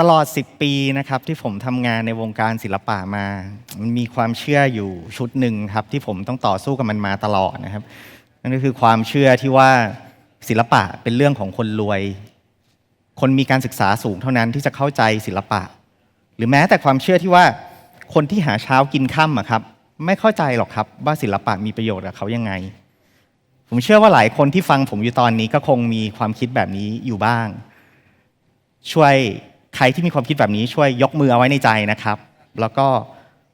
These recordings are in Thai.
ตลอด 10 ปีนะครับที่ผมทำงานในวงการศิลปะมามันมีความเชื่ออยู่ชุดหนึ่งครับที่ผมต้องต่อสู้กับมันมาตลอดนะครับ นั่นก็คือความเชื่อที่ว่าศิลปะเป็นเรื่องของคนรวย คนมีการศึกษาสูงเท่านั้นที่จะเข้าใจศิลปะ หรือแม้แต่ความเชื่อที่ว่าคนที่หาเช้ากินค่ำอะครับ ไม่เข้าใจหรอกครับว่าศิลปะมีประโยชน์กับเขายังไง ผมเชื่อว่าหลายคนที่ฟังผมอยู่ตอนนี้ก็คงมีความคิดแบบนี้อยู่บ้าง ช่วย ใครที่มีความคิดแบบนี้ช่วยยกมือเอาไว้ในใจนะครับ แล้วก็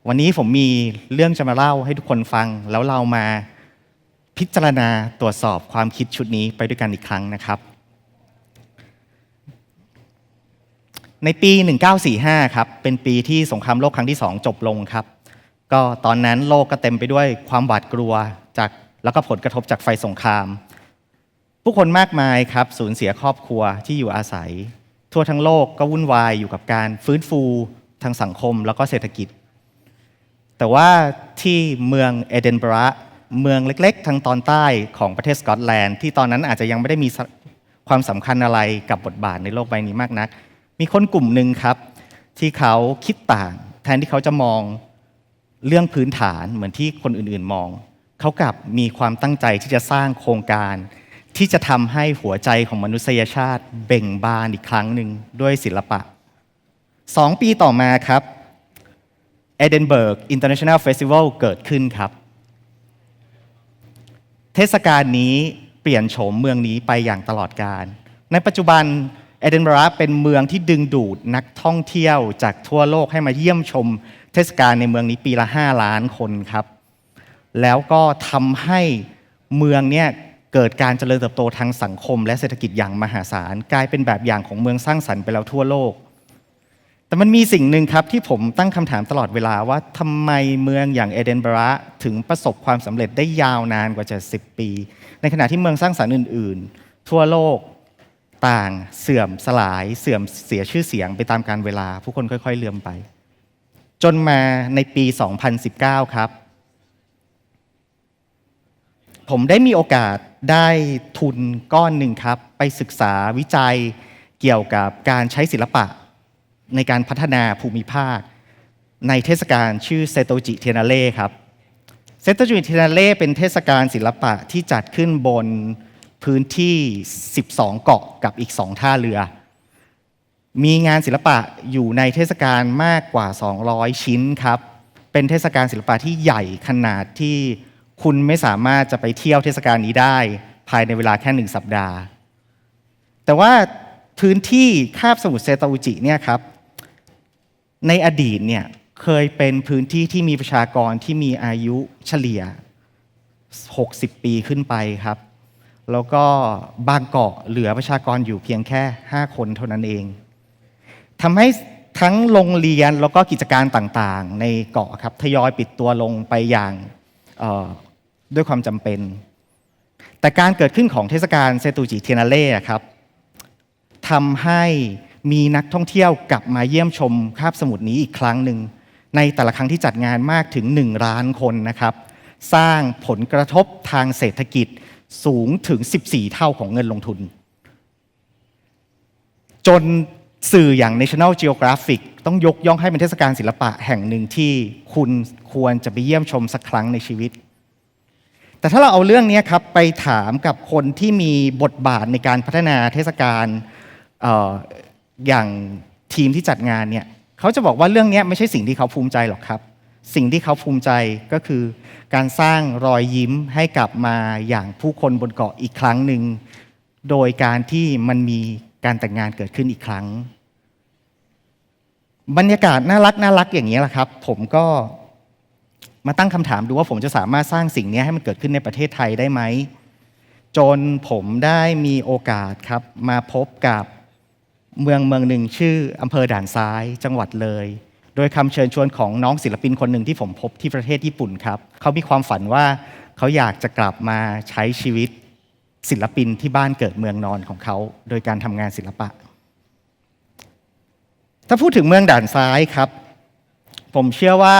วันนี้ผมมีเรื่องจะมาเล่าให้ทุกคนฟัง แล้วเรามาพิจารณาตรวจสอบความคิดชุดนี้ไปด้วยกันอีกครั้งนะครับ ในปี 1945 ครับ เป็นปีที่สงครามโลกครั้งที่ 2 จบลงครับ ก็ตอนนั้นโลกก็เต็มไปด้วยความหวาดกลัวจากแล้วก็ผลกระทบจากไฟสงคราม ผู้คนมากมายครับสูญเสียครอบครัวที่อยู่อาศัย ทั่วทั้งโลกก็วุ่นวายอยู่กับการฟื้นฟูทางสังคมแล้วก็เศรษฐกิจ แต่ว่าที่เมืองเอเดนบระเมืองเล็ก ๆ ทางตอนใต้ของประเทศสกอตแลนด์ ที่ตอนนั้นอาจจะยังไม่ได้มีความสำคัญอะไรกับบทบาทในโลกใบนี้มากนัก มีคนกลุ่มหนึ่งครับ ที่เขาคิดต่าง แทนที่เขาจะมองเรื่องพื้นฐานเหมือนที่คนอื่นๆมอง เขากลับมีความตั้งใจที่จะสร้างโครงการ ที่จะทำให้หัวใจของมนุษยชาติเบ่งบานอีกครั้งหนึ่งด้วยศิลปะสองปีต่อมาครับเอเดนเบิร์กอินเตอร์เนชั่นแนลเฟสติวัลเกิดขึ้นครับ เทศกาลนี้เปลี่ยนโฉมเมืองนี้ไปอย่างตลอดกาลในปัจจุบันเอเดนบะระเป็นเมืองที่ดึงดูดนักท่องเที่ยวจากทั่วโลกให้มาเยี่ยมชม เทศกาลในเมืองนี้ปีละ 5 ล้านคนครับ แล้วก็ทำให้เมืองเนี่ย เกิดการเจริญเติบโตทางสังคม และเศรษฐกิจอย่างมหาศาล กลายเป็นแบบอย่างของเมืองสร้างสรรค์ไปแล้วทั่วโลก แต่มันมีสิ่งหนึ่งครับที่ผมตั้งคำถามตลอดเวลาว่าทำไมเมืองอย่างเอเดนบะระถึงประสบความสำเร็จได้ยาวนานกว่าจะ10 ปี ในขณะที่เมืองสร้างสรรค์อื่น ๆ ทั่วโลกต่างเสื่อมสลายเสื่อมเสียชื่อเสียงไปตามการเวลา ผู้คนค่อย ๆ เลื่อมไป จนมาในปี 2019 ครับ ผมได้มีโอกาส ได้ทุนก้อนหนึ่งครับ ไปศึกษาวิจัยเกี่ยวกับการใช้ศิลปะ ในการพัฒนาภูมิภาค ในเทศกาลชื่อเซโตจิเทนาเล่ครับเซโตจิเทนาเล่เป็นเทศกาลศิลปะที่จัดขึ้นบนพื้นที่ 12 เกาะกับอีก 2 ท่าเรือ มีงานศิลปะอยู่ในเทศกาลมากกว่า 200 ชิ้นครับ เป็นเทศกาลศิลปะที่ใหญ่ขนาดที่ คุณไม่สามารถจะไปเที่ยวเทศกาลนี้ได้ ภายในเวลาแค่หนึ่งสัปดาห์ แต่ว่าพื้นที่คาบสมุทรเซตาอุจิเนี่ยครับ ในอดีตเนี่ยเคยเป็นพื้นที่ที่มีประชากรที่มีอายุเฉลี่ย 60 ปีขึ้นไปครับ แล้วก็บางเกาะเหลือประชากรอยู่เพียงแค่ 5 คนเท่านั้นเองทำให้ทั้งโรงเรียนแล้วก็กิจการต่างๆ ในเกาะครับทยอยปิดตัวลงไปอย่าง ด้วยความจำเป็น แต่การเกิดขึ้นของเทศกาลเซตูจิเทนาเล่ครับทำให้มีนักท่องเที่ยวกลับมาเยี่ยมชมคาบสมุทรนี้อีกครั้งหนึ่ง ในแต่ละครั้งที่จัดงานมากถึง1ล้านคนนะครับ สร้างผลกระทบทางเศรษฐกิจสูงถึง 14 เท่าของเงินลงทุน จนสื่ออย่าง National Geographic ต้องยกย่องให้เป็นเทศกาลศิลปะแห่งหนึ่งที่คุณควรจะไปเยี่ยมชมสักครั้งในชีวิต แต่ถ้าเราเอาเรื่องนี้ครับไปถามกับคนที่มีบทบาทในการพัฒนาเทศกาลออย่างทีมที่จัดงานเนี่ยเขาจะบอกว่าเรื่องนี้ไม่ใช่สิ่งที่เขาภูมิใจหรอกครับ สิ่งที่เขาภูมิใจก็คือการสร้างรอยยิ้มให้กลับมาอย่างผู้คนบนเกาะอีกครั้งหนึ่งโดยการที่มันมีการแต่งงานเกิดขึ้นอีกครั้ง บรรยากาศน่ารักน่ารักอย่างนี้แหละครับ ผมก็ มาตั้งคำถามดูว่าผมจะสามารถสร้างสิ่งนี้ให้มันเกิดขึ้นในประเทศไทยได้ไหม จนผมได้มีโอกาสครับมาพบกับเมืองเมืองหนึ่งชื่ออำเภอด่านซ้ายจังหวัดเลย โดยคำเชิญชวนของน้องศิลปินคนหนึ่งที่ผมพบที่ประเทศญี่ปุ่นครับ เขามีความฝันว่าเขาอยากจะกลับมาใช้ชีวิตศิลปินที่บ้านเกิดเมืองนอนของเขา โดยการทำงานศิลปะ ถ้าพูดถึงเมืองด่านซ้ายครับ ผมเชื่อว่า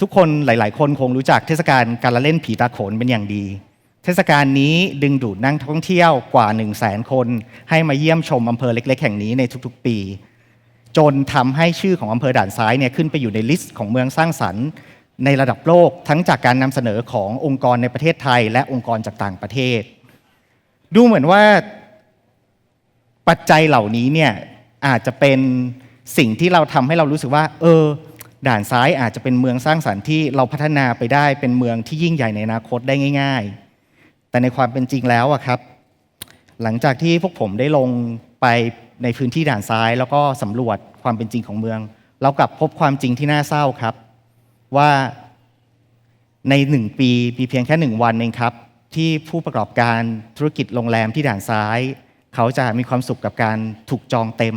ทุกคนหลาย ๆ คนคงรู้จักเทศกาลการละเล่นผีตาโขนเป็นอย่างดี เทศกาลนี้ดึงดูดนักท่องเที่ยวกว่า 1 0 0 0 0แสนคน ให้มาเยี่ยมชมอำเภอเล็ก ๆ แห่งนี้ในทุก ๆ ปี จนทำให้ชื่อของอำเภอด่านซ้ายเนี่ยขึ้นไปอยู่ในลิสต์ของเมืองสร้างสรรค์ในระดับโลกทั้งจากการนำเสนอขององค์กรในประเทศไทย และองค์กรจากต่างประเทศ ดูเหมือนว่าปัจจัยเหล่านี้เนี่ยอาจจะเป็นสิ่งที่เราทำให้เรารู้สึกว่า เออ ด่านซ้ายอาจจะเป็นเมืองสร้างสรรค์ที่เราพัฒนาไปได้เป็นเมืองที่ยิ่งใหญ่ในอนาคตได้ง่าย ๆ แต่ในความเป็นจริงแล้วอะครับ หลังจากที่พวกผมได้ลงไปในพื้นที่ด่านซ้าย แล้วก็สำรวจความเป็นจริงของเมือง เรากลับพบความจริงที่น่าเศร้าครับ ว่าในหนึ่งปีมีเพียงแค่หนึ่งวันเองครับ ที่ผู้ประกอบการธุรกิจโรงแรมที่ด่านซ้าย เขาจะมีความสุขกับการถูกจองเต็ม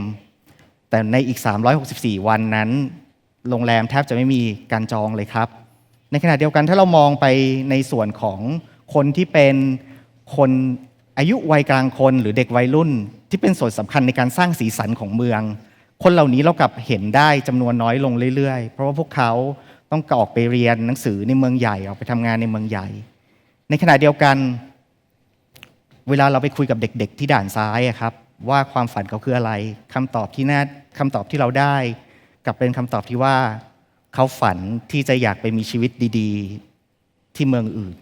แต่ในอีก 364 วันนั้น โรงแรมแทบจะไม่มีการจองเลยครับ ในขณะเดียวกันถ้าเรามองไปในส่วนของคนที่เป็นคนอายุวัยกลางคนหรือเด็กวัยรุ่น ที่เป็นส่วนสำคัญในการสร้างสีสันของเมือง คนเหล่านี้เรากลับเห็นได้จำนวนน้อยลงเรื่อยๆ เพราะว่าพวกเขาต้องออกไปเรียนหนังสือในเมืองใหญ่ออกไปทำงานในเมืองใหญ่ ในขณะเดียวกัน เวลาเราไปคุยกับเด็ก ๆ ที่ด่านซ้ายครับ ว่าความฝันเขาคืออะไรคำตอบที่น่าคำตอบที่เราได้ กลับเป็นคำตอบที่ว่า เขาฝันที่จะอยากไปมีชีวิตดีๆ ที่เมืองอื่น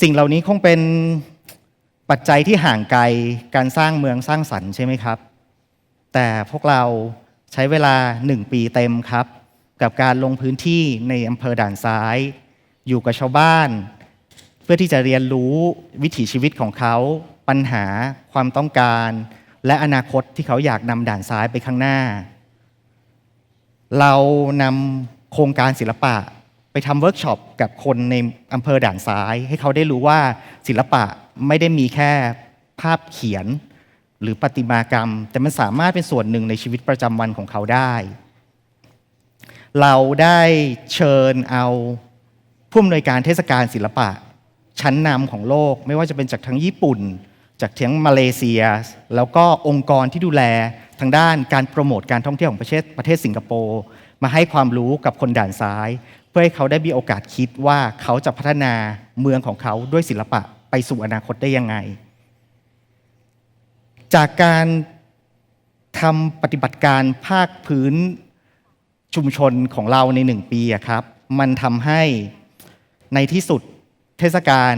สิ่งเหล่านี้คงเป็นปัจจัยที่ห่างไกลการสร้างเมืองสร้างสรรค์ใช่ไหมครับ แต่พวกเราใช้เวลาหนึ่งปีเต็มครับ กับการลงพื้นที่ในอำเภอด่านซ้าย อยู่กับชาวบ้าน เพื่อที่จะเรียนรู้วิถีชีวิตของเขา ปัญหาความต้องการ และอนาคตที่เขาอยากนำด่านซ้ายไปข้างหน้า เรานำโครงการศิลปะไปทำเวิร์กช็อปกับคนในอำเภอด่านซ้าย ให้เขาได้รู้ว่าศิลปะไม่ได้มีแค่ภาพเขียนหรือประติมากรรม แต่มันสามารถเป็นส่วนหนึ่งในชีวิตประจำวันของเขาได้ เราได้เชิญเอาผู้อำนวยการเทศกาลศิลปะ ชั้นนำของโลก ไม่ว่าจะเป็นจากทั้งญี่ปุ่น จากทั้งมาเลเซีย แล้วก็องค์กรที่ดูแลทางด้านการโปรโมทการท่องเที่ยวของประเทศประเทศสิงคโปร์มาให้ความรู้กับคนด่านซ้าย เพื่อให้เขาได้มีโอกาสคิดว่าเขาจะพัฒนาเมืองของเขาด้วยศิลปะไปสู่อนาคตได้ยังไง จากการทำปฏิบัติการภาคพื้นชุมชนของเราในหนึ่งปีครับ มันทำให้ในที่สุดเทศกาล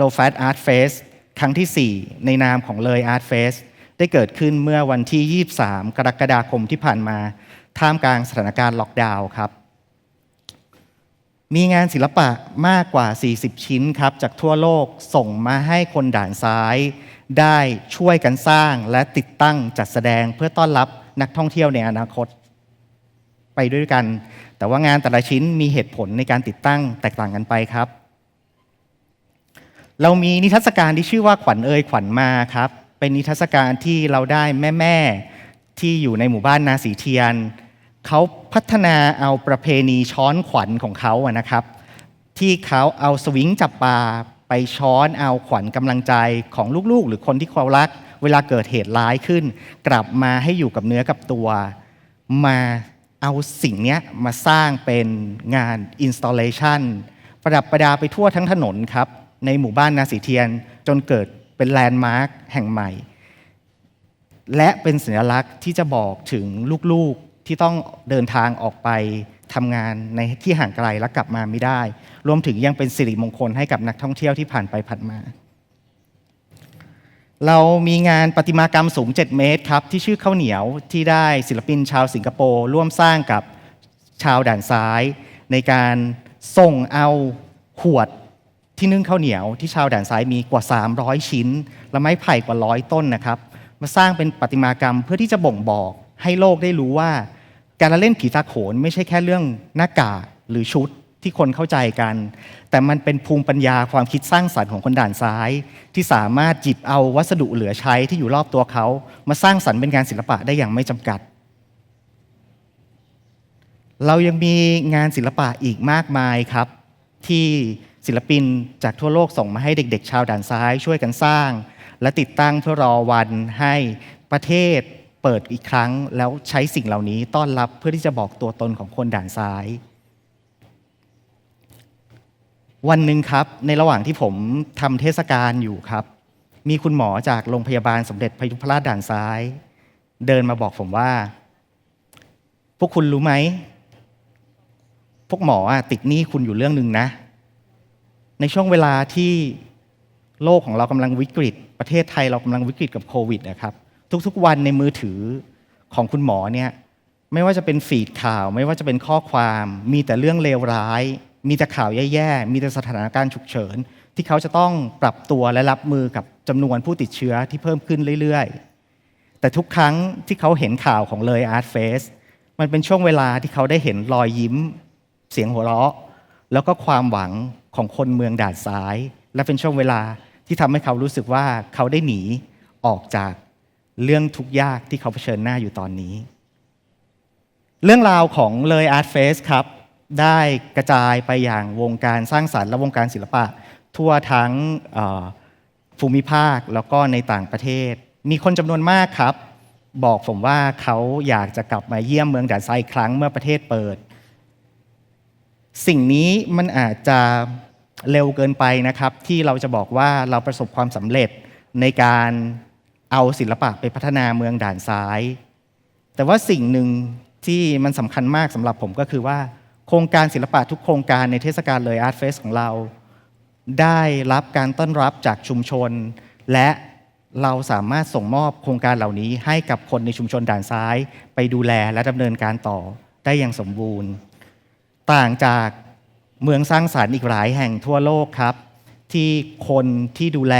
Low Fat Art Fest ครั้งที่ 4 ในนามของเลย Art Fest ได้เกิดขึ้นเมื่อวันที่ 23 กรกฎาคมที่ผ่านมา ท่ามกลางสถานการณ์ล็อกดาวน์ครับ มีงานศิลปะมากกว่า 40 ชิ้นครับ จากทั่วโลกส่งมาให้คนด่านซ้าย ได้ช่วยกันสร้างและติดตั้งจัดแสดงเพื่อต้อนรับนักท่องเที่ยวในอนาคต ไปด้วยกัน แต่ว่างานแต่ละชิ้นมีเหตุผลในการติดตั้งแตกต่างกันไปครับ เรามีนิทรรศการที่ชื่อว่าขวัญเอ่ยขวัญมาครับ เป็นนิทรรศการที่เราได้แม่ๆที่อยู่ในหมู่บ้านนาสีเทียน เขาพัฒนาเอาประเพณีช้อนขวัญของเขาอะนะครับ ที่เขาเอาสวิงจับปลาไปช้อนเอาขวัญกำลังใจของลูกๆ หรือคนที่เขารัก เวลาเกิดเหตุร้ายขึ้น กลับมาให้อยู่กับเนื้อกับตัว มาเอาสิ่งนี้มาสร้างเป็นงาน installation ประดับประดาไปทั่วทั้งถนนครับ ในหมู่บ้านนาสีเทียน จนเกิดเป็นแลนด์มาร์คแห่งใหม่ และเป็นสัญลักษณ์ที่จะบอกถึงลูกๆที่ต้องเดินทางออกไปทำงานในที่ห่างไกลและกลับมาไม่ได้ รวมถึงยังเป็นสิริมงคลให้กับนักท่องเที่ยวที่ผ่านไปผ่านมา เรามีงานประติมากรรมสูง 7 เมตรครับ ที่ชื่อข้าวเหนียวที่ได้ศิลปินชาวสิงคโปร์ร่วมสร้างกับชาวด่านซ้าย ในการส่งเอาขวด ที่นึ่งข้าวเหนียวที่ชาวด่านซ้ายมีกว่า 300 ชิ้น และไม้ไผ่กว่าร้อยต้นนะครับ มาสร้างเป็นประติมากรรมเพื่อที่จะบ่งบอกให้โลกได้รู้ว่า การละเล่นผีตาโขนไม่ใช่แค่เรื่องหน้ากากหรือชุดที่คนเข้าใจกัน แต่มันเป็นภูมิปัญญาความคิดสร้างสรรค์ของคนด่านซ้าย ที่สามารถจิบเอาวัสดุเหลือใช้ที่อยู่รอบตัวเขา มาสร้างสรรค์เป็นงานศิลปะได้อย่างไม่จำกัด เรายังมีงานศิลปะอีกมากมายครับที่ ศิลปินจากทั่วโลกส่งมาให้เด็ก ๆ ชาวด่านซ้ายช่วยกันสร้าง และติดตั้งเพื่อรอวันให้ประเทศเปิดอีกครั้ง แล้วใช้สิ่งเหล่านี้ต้อนรับเพื่อที่จะบอกตัวตนของคนด่านซ้าย วันหนึ่งครับในระหว่างที่ผมทำเทศกาลอยู่ครับ มีคุณหมอจากโรงพยาบาลสมเด็จพยุพราชด่านซ้าย เดินมาบอกผมว่า พวกคุณรู้ไหมพวกหมออะติดหนี้คุณอยู่เรื่องหนึ่งนะ ในช่วงเวลาที่โลกของเรากำลังวิกฤต ประเทศไทยเรากำลังวิกฤตกับโควิดนะครับ ทุกๆวันในมือถือของคุณหมอเนี่ยไม่ว่าจะเป็นฟีดข่าว ไม่ว่าจะเป็นข้อความ มีแต่เรื่องเลวร้าย มีแต่ข่าวแย่ๆ มีแต่สถานการณ์ฉุกเฉิน ที่เขาจะต้องปรับตัวและรับมือกับจำนวนผู้ติดเชื้อที่เพิ่มขึ้นเรื่อยๆ แต่ทุกครั้งที่เขาเห็นข่าวของเลยอาร์ตเฟสมันเป็นช่วงเวลาที่เขาได้เห็นรอยยิ้ม เสียงหัวเราะ แล้วก็ความหวัง ของคนเมืองด่านซ้าย และเป็นช่วงเวลาที่ทำให้เขารู้สึกว่าเขาได้หนีออกจากเรื่องทุกข์ยากที่เขาเผชิญหน้าอยู่ตอนนี้ เรื่องราวของเลยอาร์ตเฟสครับได้กระจายไปอย่างวงการสร้างสรรค์และวงการศิลปะ ทั่วทั้งภูมิภาคแล้วก็ในต่างประเทศ มีคนจำนวนมากครับ บอกผมว่าเขาอยากจะกลับมาเยี่ยมเมืองด่านซ้ายอีกครั้งเมื่อประเทศเปิด สิ่งนี้มันอาจจะเร็วเกินไปนะครับ ที่เราจะบอกว่าเราประสบความสำเร็จในการเอาศิลปะไปพัฒนาเมืองด่านซ้าย แต่ว่าสิ่งหนึ่งที่มันสำคัญมากสำหรับผมก็คือว่า โครงการศิลปะทุกโครงการในเทศกาลเลยอาร์ตเฟสของเรา ได้รับการต้อนรับจากชุมชน และเราสามารถส่งมอบโครงการเหล่านี้ให้กับคนในชุมชนด่านซ้าย ไปดูแลและดำเนินการต่อได้อย่างสมบูรณ์ ต่างจากเมืองสร้างสารรค์อีกหลายแห่งทั่วโลกครับ ที่คนที่ดูแล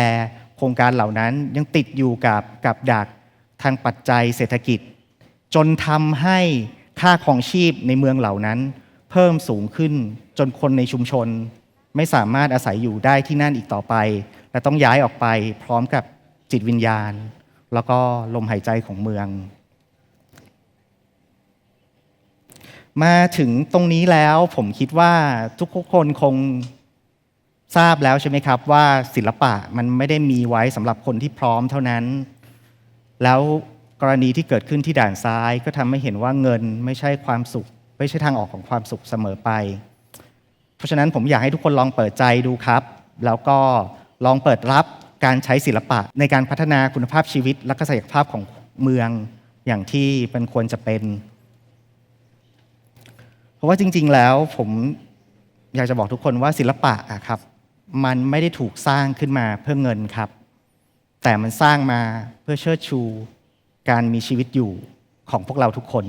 โครงการเหล่านั้นยังติดอยู่กับกับดักทางปัจจัยเศรษฐกิจ จนทำให้ค่าของชีพในเมืองเหล่านั้น เพิ่มสูงขึ้นจนคนในชุมชน ไม่สามารถอาศัยอยู่ได้ที่นั่นอีกต่อไป และต้องย้ายออกไปพร้อมกับจิตวิญญาณ แล้วก็ลมหายใจของเมือง มาถึงตรงนี้แล้วผมคิดว่าทุกคนคงทราบแล้วใช่ไหมครับว่าศิลปะมันไม่ได้มีไว้สำหรับคนที่พร้อมเท่านั้น แล้วกรณีที่เกิดขึ้นที่ด่านซ้ายก็ทำให้เห็นว่าเงินไม่ใช่ความสุข ไม่ใช่ทางออกของความสุขเสมอไป เพราะฉะนั้นผมอยากให้ทุกคนลองเปิดใจดูครับ แล้วก็ลองเปิดรับการใช้ศิลปะในการพัฒนาคุณภาพชีวิตและก็ศักยภาพของเมืองอย่างที่เป็นควรจะเป็น ราะว่าจริง ๆ แล้วผมอยากจะบอกทุกคนว่าศิลปะอะครับ มันไม่ได้ถูกสร้างขึ้นมาเพื่อเงินครับ แต่มันสร้างมาเพื่อเชิดชู การมีชีวิตอยู่ของพวกเราทุกคน